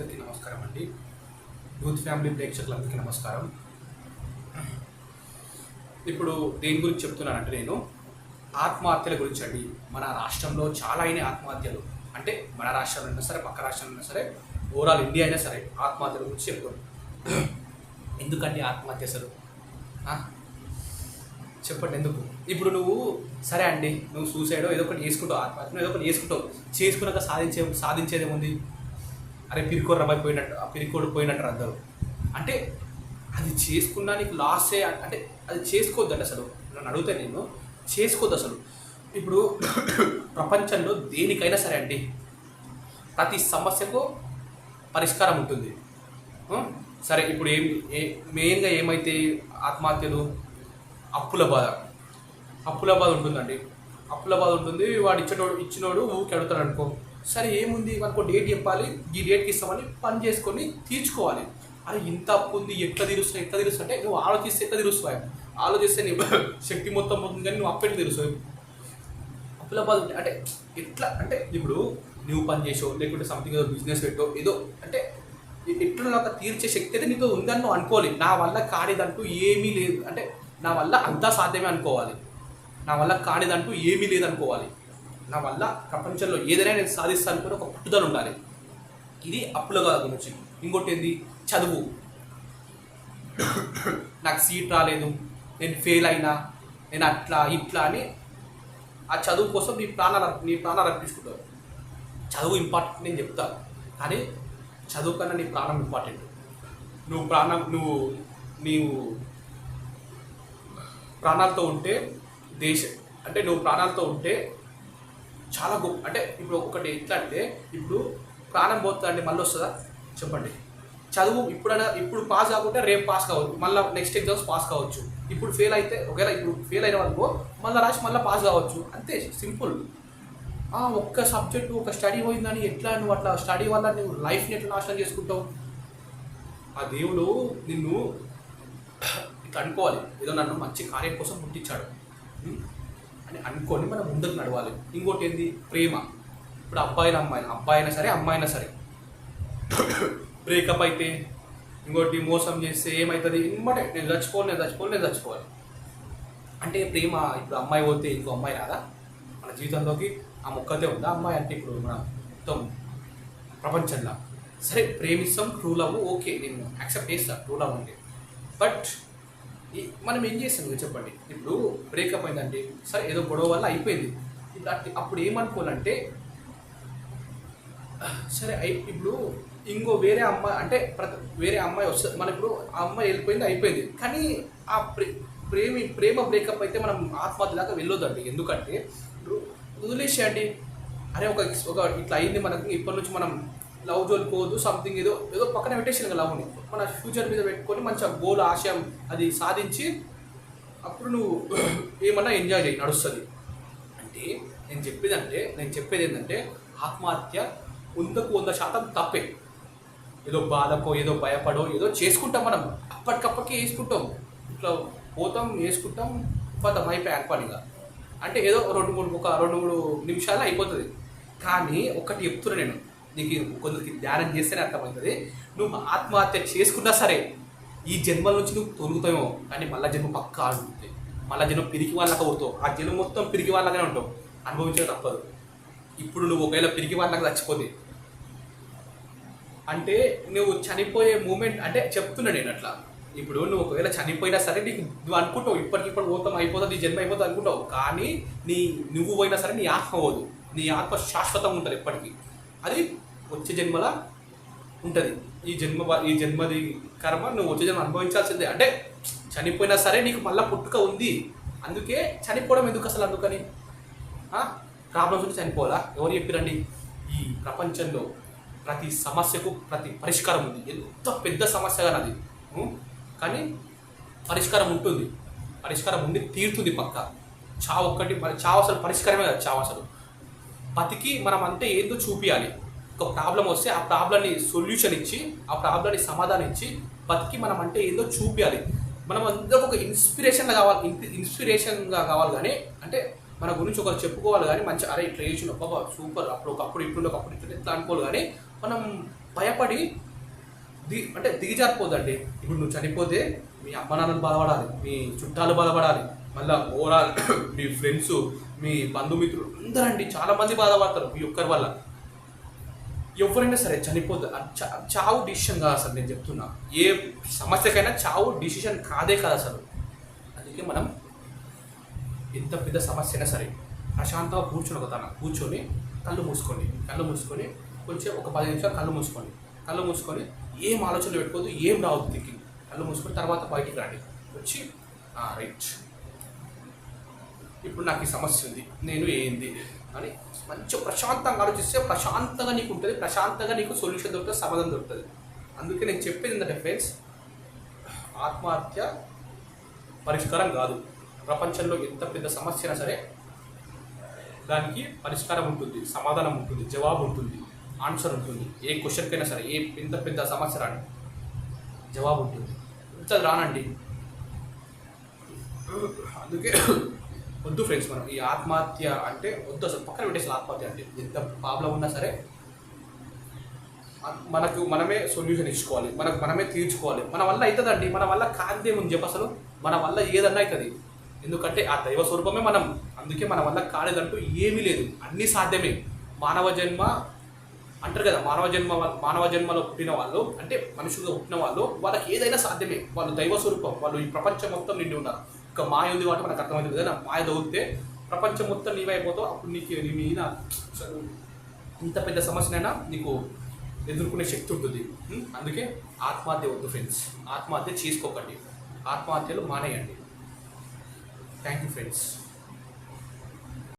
అందరికీ నమస్కారం అండి. యూత్ ఫ్యామిలీ ప్రేక్షకులందరికీ నమస్కారం. ఇప్పుడు దేని గురించి చెప్తున్నానంటే నేను ఆత్మహత్యల గురించి అండి. మన రాష్ట్రంలో చాలా అయినాయి ఆత్మహత్యలు. అంటే మన రాష్ట్రంలో అయినా సరే పక్క రాష్ట్రంలో అయినా సరే ఓవరాల్ ఇండియా అయినా సరే ఆత్మహత్యల గురించి చెప్తాం. ఎందుకండి ఆత్మహత్య అసలు? చెప్పండి ఎందుకు? ఇప్పుడు నువ్వు సరే అండి నువ్వు సూసైడ్ ఏదో ఒకటి చేసుకుంటావు ఆత్మహత్య ఏదో ఒకటి చేసుకుంటావు. చేసుకున్నాక సాధించే సాధించేది ఏముంది అరే పిరికోడు రమ్మాయి పోయినట్టు ఆ పిరికోడు పోయినట్టు అందరూ. అంటే అది చేసుకున్నా నీకు లాసే అంటే అది చేసుకోవద్దండి అసలు. నన్ను అడిగితే నేను చేసుకోవద్దు అసలు. ఇప్పుడు ప్రపంచంలో దేనికైనా సరే అండి ప్రతి సమస్యకు పరిష్కారం ఉంటుంది. సరే ఇప్పుడు ఏం ఏ మెయిన్గా ఏమైతే ఆత్మహత్యలు అప్పుల బాధ. అప్పుల బాధ ఉంటుందండి. అప్పుల బాధ ఉంటుంది వాడు ఇచ్చినోడు ఇచ్చినోడు ఊరికి అడుగుతాడు అనుకో సరే ఏముంది? మనకు డేట్ చెప్పాలి. ఈ డేట్కి ఇస్తామని పని చేసుకొని తీర్చుకోవాలి. అరే ఇంత అప్పు ఉంది ఎట్లా తీరుస్తా ఎట్లా తీరుస్తా అంటే నువ్వు ఆలోచిస్తే ఎట్లా తీరుస్తావు? ఆలోచిస్తే నీ శక్తి మొత్తం పోతుంది కానీ నువ్వు అప్పెట్లు తీరుస్తావు? అప్పుల బాధ అంటే ఎట్లా? అంటే ఇప్పుడు నువ్వు పని చేసావు లేకుంటే సంథింగ్ ఏదో బిజినెస్ పెట్టో ఏదో అంటే ఎట్లా నాకు తీర్చే శక్తి అయితే నీతో ఉందని నువ్వు అనుకోవాలి. నా వల్ల కానిదంటూ ఏమీ లేదు. అంటే నా వల్ల అంతా సాధ్యమే అనుకోవాలి. నా వల్ల కానిదంటూ ఏమీ లేదనుకోవాలి. నా వల్ల ప్రపంచంలో ఏదైనా నేను సాధిస్తాను అనుకుని ఒక పట్టుదల ఉండాలి. ఇది అప్పుల గురించి. ఇంకోటి ఏంది చదువు. నాకు సీట్ రాలేదు. నేను ఫెయిల్ అయినా నేను అట్లా ఇట్లా అని ఆ చదువు కోసం నీ ప్రాణాలు నీ ప్రాణాలు అర్పించుకుంటారు. చదువు ఇంపార్టెంట్ నేను చెప్తాను కానీ చదువు కన్నా నీ ప్రాణం ఇంపార్టెంట్ నువ్వు ప్రాణం నువ్వు నీవు ప్రాణాలతో ఉంటే దేశం అంటే నువ్వు ప్రాణాలతో ఉంటే చాలా గొప్ప అంటే ఇప్పుడు ఒకటి ఎట్లా అంటే ఇప్పుడు ప్రాణం పోతుందండి మళ్ళీ వస్తుందా? చెప్పండి. చదువు ఇప్పుడైనా ఇప్పుడు పాస్ కాకుంటే రేపు పాస్ కావచ్చు. మళ్ళీ నెక్స్ట్ ఎగ్జామ్స్ పాస్ కావచ్చు. ఇప్పుడు ఫెయిల్ అయితే ఒకవేళ ఇప్పుడు ఫెయిల్ అయిన అనుకో మళ్ళీ రాసి మళ్ళీ పాస్ కావచ్చు. అంతే సింపుల్. ఆ ఒక్క సబ్జెక్టు ఒక స్టడీ పోయిందని ఎట్లా నువ్వు అట్లా స్టడీ వల్ల నువ్వు లైఫ్ని ఎట్లా నాశనం చేసుకుంటావు? ఆ దేవుడు నిన్ను ఇట్లా అనుకోవాలి. ఏదో నన్ను మంచి కార్యం కోసం పుట్టించాడు. అని అనుకొని మనం ముందుకు నడవాలి. ఇంకోటి ఏంది ప్రేమ. ఇప్పుడు అబ్బాయిన అమ్మాయి అబ్బాయి అయినా సరే అమ్మాయి అయినా సరే. బ్రేకప్ అయితే ఇంకోటి మోసం చేస్తే ఏమవుతుంది ఇమ్మటే నేను చచ్చిపోవాలి నేను చచ్చిపోవాలి నేను చచ్చిపోవాలి. అంటే ప్రేమ ఇప్పుడు అమ్మాయి పోతే ఇంకో అమ్మాయి రాదా? మన జీవితంలోకి ఆ మొక్కతే ఉందా? అమ్మాయి అంటే ఇప్పుడు మన మొత్తం ప్రపంచంలో. సరే ప్రేమిస్తాం ట్రూ లవ్ ఓకే నేను యాక్సెప్ట్ చేస్తాను ట్రూ లవ్ అంటే బట్ మనం ఏం చేస్తాం మీరు చెప్పండి? ఇప్పుడు బ్రేకప్ అయిందంటే సరే ఏదో గొడవ వల్ల అయిపోయింది. ఇప్పుడు అప్పుడు ఏమనుకోవాలంటే సరే అయి- ఇప్పుడు ఇంకో వేరే అమ్మాయి అంటే ప్రతి వేరే అమ్మాయి వస్తుంది మన ఇప్పుడు ఆ అమ్మాయి వెళ్ళిపోయింది అయిపోయింది. కానీ ఆ ప్రే ప్రేమి ప్రేమ బ్రేకప్ అయితే మనం ఆత్మహత్య దాకా వెళ్ళొద్దండి. ఎందుకంటే ఇప్పుడు వదిలేసేయండి. అరే ఒక ఒక ఇట్లా అయింది మనకు ఇప్పటి నుంచి మనం లవ్ జోలుకోవద్దు సంథింగ్ ఏదో ఏదో పక్కన పెట్టేసిన కదా లవ్ని. మన ఫ్యూచర్ మీద పెట్టుకొని మంచిగా గోల్ ఆశయం అది సాధించి అప్పుడు నువ్వు ఏమన్నా ఎంజాయ్ చేయి నడుస్తుంది. అంటే నేను చెప్పేది అంటే నేను చెప్పేది ఏంటంటే ఆత్మహత్య వందకు వంద శాతం తప్పే. ఏదో బాధకో ఏదో భయపడో ఏదో చేసుకుంటాం మనం. అప్పటికప్పటికి వేసుకుంటాం ఇట్లా పోతాం వేసుకుంటాం పోతాం అయిపోయి పనిగా అంటే ఏదో రెండు మూడు ఒక రెండు మూడు నిమిషాలు అయిపోతుంది. కానీ ఒకటి చెప్తున్నా నేను. నీకు కొందరికి ధ్యానం చేస్తేనే అర్థమవుతుంది. నువ్వు ఆత్మహత్య చేసుకున్నా సరే ఈ జన్మల నుంచి నువ్వు తొలుగుతావేమో కానీ మళ్ళా జన్మ పక్కా ఆడుతుంది మళ్ళా జన్మ పిరికి వాళ్ళకి అవుతావు. ఆ జన్మ మొత్తం పిరికి వాళ్ళగానే ఉంటావు. అనుభవించడం తప్పదు. ఇప్పుడు నువ్వు ఒకవేళ పిరికి వాళ్ళకి చచ్చిపోతే అంటే నువ్వు చనిపోయే మూమెంట్ అంటే చెప్తున్నా నేను అట్లా. ఇప్పుడు నువ్వు ఒకవేళ చనిపోయినా సరే నీకు నువ్వు అనుకుంటావు ఇప్పటికిప్పుడు పోతాం అయిపోతుంది జన్మ అయిపోతుంది అనుకుంటావు. కానీ నీ నువ్వు పోయినా సరే నీ ఆత్మ పోదు. నీ ఆత్మ శాశ్వతంగా ఉంటుంది ఎప్పటికీ. అది వచ్చే జన్మల ఉంటుంది. ఈ జన్మ ఈ జన్మది కర్మ నువ్వు వచ్చే జన్మ అనుభవించాల్సిందే. అంటే చనిపోయినా సరే నీకు మళ్ళీ పుట్టుక ఉంది. అందుకే చనిపోవడం ఎందుకు అసలు అందుకని? ప్రాబ్లమ్స్ ఉంటే చనిపోవాలా? ఎవరు చెప్పిరండి? ఈ ప్రపంచంలో ప్రతి సమస్యకు ప్రతి పరిష్కారం ఉంది. ఎంత పెద్ద సమస్య కానీ అది. కానీ పరిష్కారం ఉంటుంది. పరిష్కారం ఉండి తీరుతుంది పక్క. చావు ఒక్కటి చావు అసలు పరిష్కారమే కదా. చావు అసలు. బతికి మనం అంటే ఏందో చూపించాలి ఒక ప్రాబ్లం వస్తే ఆ ప్రాబ్లమ్ని సొల్యూషన్ ఇచ్చి ఆ ప్రాబ్లమ్ని సమాధానం ఇచ్చి బతికి మనం అంటే ఏందో చూపించాలి మనం అందరికి ఒక ఇన్స్పిరేషన్గా కావాలి ఇన్స్పిరేషన్గా కావాలి కానీ అంటే మన గురించి ఒకరు చెప్పుకోవాలి కానీ మంచి అరే ఇట్లా చేసిన బాబా సూపర్ అప్పుడు ఒకప్పుడు ఇట్లుండే ఒకప్పుడు ఇట్లా ఎట్లా అనుకోవాలి కానీ మనం భయపడి ది అంటే దిగజారిపోదండి. ఇప్పుడు నువ్వు చనిపోతే మీ అమ్మ నాన్నలు బాధపడాలి మీ చుట్టాలు బాధపడాలి మళ్ళీ ఓవరాల్ మీ ఫ్రెండ్స్ మీ బంధుమిత్రులు అందరండి చాలా మంది బాధపడతారు మీ ఒక్కరి వల్ల. ఎవరైనా సరే చనిపోద్దు చావు డిసిషన్ కాదు అసలు నేను చెప్తున్నా. ఏ సమస్యకైనా చావు డిసిషన్ కాదే కాదు అసలు. అందుకే మనం ఎంత పెద్ద సమస్య అయినా సరే ప్రశాంతంగా కూర్చొని ఒక తన కూర్చొని కళ్ళు మూసుకోండి. కళ్ళు మూసుకొని కొంచెం ఒక పది నిమిషాలు కళ్ళు మూసుకోండి. కళ్ళు మూసుకొని ఏం ఆలోచనలు పెట్టుకోవద్దు ఏం రావద్దు థింకింగ్ కళ్ళు మూసుకొని తర్వాత బయటికి రండి. వచ్చి రైట్ ఇప్పుడు నాకు ఈ సమస్య ఉంది నేను ఏంది అని మంచి ప్రశాంతంగా ఆలోచిస్తే ప్రశాంతంగా నీకు ఉంటుంది ప్రశాంతంగా నీకు సొల్యూషన్ దొరుకుతుంది సమాధానం దొరుకుతుంది. అందుకే నేను చెప్పేది ఏంటంటే ఫ్రెండ్స్ ఆత్మహత్య పరిష్కారం కాదు. ప్రపంచంలో ఎంత పెద్ద సమస్య అయినా సరే దానికి పరిష్కారం ఉంటుంది సమాధానం ఉంటుంది జవాబు ఉంటుంది ఆన్సర్ ఉంటుంది. ఏ క్వశ్చన్కైనా సరే ఏ ఎంత పెద్ద సమస్య రాని జవాబు ఉంటుంది. ఇంత రానండి. అందుకే వద్దు ఫ్రెండ్స్ మనం. ఈ ఆత్మహత్య అంటే వద్దు అసలు పక్కన పెట్టేసి ఆత్మహత్య అంటే. ఎంత ప్రాబ్లం ఉన్నా సరే మనకు మనమే సొల్యూషన్ ఇచ్చుకోవాలి. మనకు మనమే తీర్చుకోవాలి. మన వల్ల అవుతుందండి మన వల్ల కానిదేముంది చెప్పు అసలు? మన వల్ల ఏదన్నా అవుతుంది ఎందుకంటే ఆ దైవ స్వరూపమే మనం. అందుకే మన వల్ల కాలేదంటూ ఏమీ లేదు. అన్నీ సాధ్యమే. మానవ జన్మ అంటారు కదా మానవ జన్మ మానవ జన్మలో పుట్టిన వాళ్ళు అంటే మనుషులుగా పుట్టిన వాళ్ళు వాళ్ళకి ఏదైనా సాధ్యమే. వాళ్ళు దైవ స్వరూపం. వాళ్ళు ఈ ప్రపంచం మొత్తం నిండి ఉన్నారు. ఒక మాయ ఉంది కాబట్టి మనకు అర్థమైంది కదా మాయ దొరికితే ప్రపంచం మొత్తం నీవైపోతావు అప్పుడు నీకు నీ మీద ఇంత పెద్ద సమస్యనైనా నీకు ఎదుర్కొనే శక్తి ఉంటుంది. అందుకే ఆత్మహత్య వద్దు ఫ్రెండ్స్ ఆత్మహత్య చేసుకోకండి. ఆత్మహత్యలు మానేయండి. Thank you friends